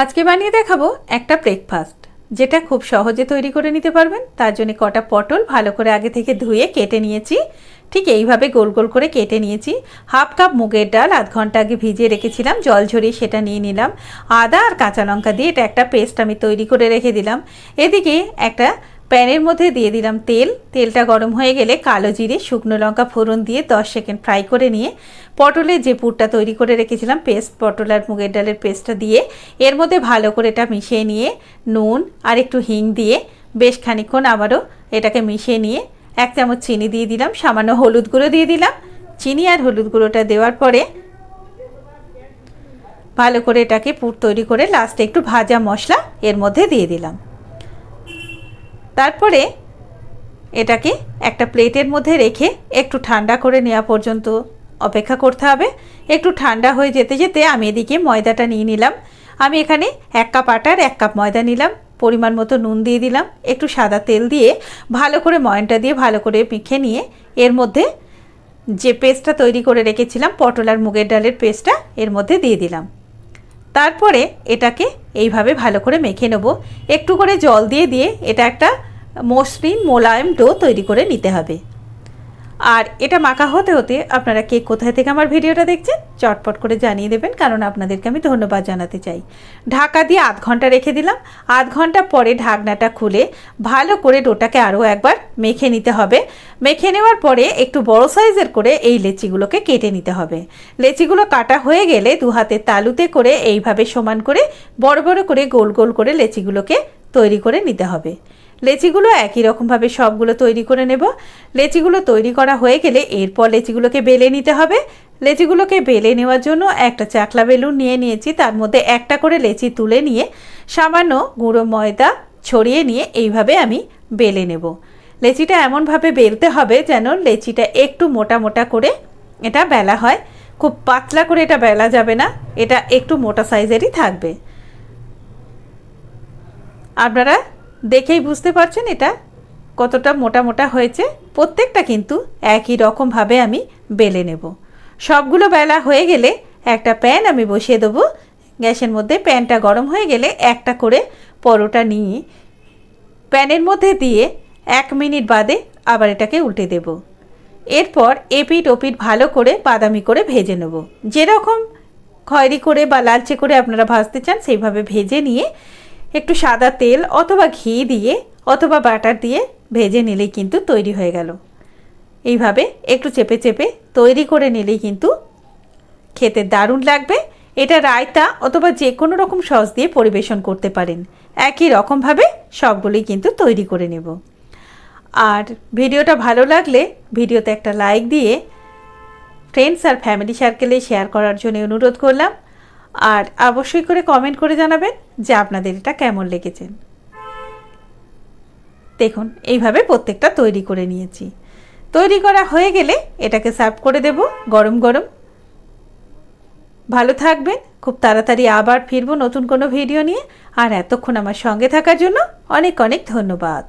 আজকে বানিয়ে দেখাবো একটা ব্রেকফাস্ট যেটা খুব সহজে তৈরি করে নিতে পারবেন। তার জন্য কটা পটল ভালো করে আগে থেকে ধুয়ে কেটে নিয়েছি। ঠিক এইভাবে গোল গোল করে কেটে নিয়েছি। হাফ কাপ মুগের ডাল, আধ ঘণ্টা আগে ভিজিয়ে রেখেছিলাম, জল ঝরিয়ে সেটা নিয়ে নিলাম। আদা আর কাঁচা লঙ্কা দিয়ে এটা একটা পেস্ট আমি তৈরি করে রেখে দিলাম। এদিকে একটা প্যানের মধ্যে দিয়ে দিলাম তেল। তেলটা গরম হয়ে গেলে কালো জিরে, শুকনো লঙ্কা ফোড়ন দিয়ে দশ সেকেন্ড ফ্রাই করে নিয়ে পটলের যে পুরটা তৈরি করে রেখেছিলাম, পেস্ট, পটল আর মুগের ডালের পেস্টটা দিয়ে, এর মধ্যে ভালো করে এটা মিশিয়ে নিয়ে নুন আর একটু হিং দিয়ে বেশ খানিক্ষণ আবারও এটাকে মিশিয়ে নিয়ে এক চামচ চিনি দিয়ে দিলাম, সামান্য হলুদ গুঁড়ো দিয়ে দিলাম। চিনি আর হলুদ গুঁড়োটা দেওয়ার পরে ভালো করে এটাকে পুর তৈরি করে লাস্টে একটু ভাজা মশলা এর মধ্যে দিয়ে দিলাম। তারপরে এটাকে একটা প্লেটের মধ্যে রেখে একটু ঠান্ডা করে নেওয়া পর্যন্ত অপেক্ষা করতে হবে। একটু ঠান্ডা হয়ে যেতে যেতে আমি এদিকে ময়দাটা নিয়ে নিলাম। আমি এখানে এক কাপ আটার এক কাপ ময়দা নিলাম, পরিমাণ মতো নুন দিয়ে দিলাম, একটু সাদা তেল দিয়ে ভালো করে ময়নটা দিয়ে ভালো করে মেখে নিয়ে এর মধ্যে যে পেস্টটা তৈরি করে রেখেছিলাম, পটল আর মুগের ডালের পেস্টটা এর মধ্যে দিয়ে দিলাম। তারপরে এটাকে এইভাবে ভালো করে মেখে নেব। একটু করে জল দিয়ে দিয়ে এটা একটা মসৃণ মোলায়েম ডো তৈরি করে নিতে হবে। আর এটা মাখা হতে হতে আপনারা কে কোথায় থেকে আমার ভিডিওটা দেখছেন, চটপট করে জানিয়ে দেবেন, কারণ আপনাদেরকে আমি ধন্যবাদ জানাতে চাই। ঢাকা দিয়ে আধ ঘণ্টা রেখে দিলাম। আধ ঘণ্টা পরে ঢাকনাটা খুলে ভালো করে ডোটাকে আরও একবার মেখে নিতে হবে। মেখে নেওয়ার পরে একটু বড় সাইজের করে এই লেচিগুলোকে কেটে নিতে হবে। লেচিগুলো কাটা হয়ে গেলে দু হাতের তালুতে করে এইভাবে সমান করে বড় বড় করে গোল গোল করে লেচিগুলোকে তৈরি করে নিতে হবে। লেচিগুলো একই রকমভাবে সবগুলো তৈরি করে নেব। লেচিগুলো তৈরি করা হয়ে গেলে এরপর লেচিগুলোকে বেলে নিতে হবে। লেচিগুলোকে বেলে নেওয়ার জন্য একটা চাকলা বেলুন নিয়ে নিয়েছি। তার মধ্যে একটা করে লেচি তুলে নিয়ে সামান্য গুঁড়ো ময়দা ছড়িয়ে নিয়ে এইভাবে আমি বেলে নেব। লেচিটা এমনভাবে বেলতে হবে যেন লেচিটা একটু মোটা মোটা করে এটা বেলা হয়। খুব পাতলা করে এটা বেলা যাবে না, এটা একটু মোটা সাইজেরই থাকবে। আপনারা দেখেই বুঝতে পারছেন এটা? কতটা মোটা মোটা হয়েছে? প্রত্যেকটা কিন্তু একই রকমভাবে আমি বেলে নেব। সবগুলো বেলা হয়ে গেলে একটা প্যান আমি বসিয়ে দেবো। গ্যাসের মধ্যে প্যানটা গরম হয়ে গেলে একটা করে পরোটা নিয়ে প্যানের মধ্যে দিয়ে এক মিনিট বাদে আবার এটাকে উল্টে দেব। এরপর এপিট ওপিট ভালো করে বাদামি করে ভেজে নেব। যেরকম খয়েরি করে বা লালচে করে আপনারা ভাজতে চান, সেইভাবে ভেজে নিয়ে একটু সাদা তেল অথবা ঘি দিয়ে অথবা বাটার দিয়ে ভেজে নিলেই কিন্তু তৈরি হয়ে গেল। এইভাবে একটু চেপে চেপে তৈরি করে নিলেই কিন্তু খেতে দারুণ লাগবে। এটা রায়তা অথবা যে কোনো রকম সস দিয়ে পরিবেশন করতে পারেন। একই রকমভাবে সবগুলোই কিন্তু তৈরি করে নেব। আর ভিডিওটা ভালো লাগলে ভিডিওতে একটা লাইক দিয়ে ফ্রেন্ডস আর ফ্যামিলি সার্কেলে শেয়ার করার জন্য অনুরোধ করলাম। আর অবশ্যই করে কমেন্ট করে জানাবেন যে আপনাদের এটা কেমন লেগেছে। দেখুন, এইভাবে প্রত্যেকটা তৈরি করে নিয়েছি। তৈরি করা হয়ে গেলে এটাকে সার্ভ করে দেব গরম গরম। ভালো থাকবেন, খুব তাড়াতাড়ি আবার ফিরবো নতুন কোনো ভিডিও নিয়ে। আর এতক্ষণ আমার সঙ্গে থাকার জন্য অনেক অনেক ধন্যবাদ।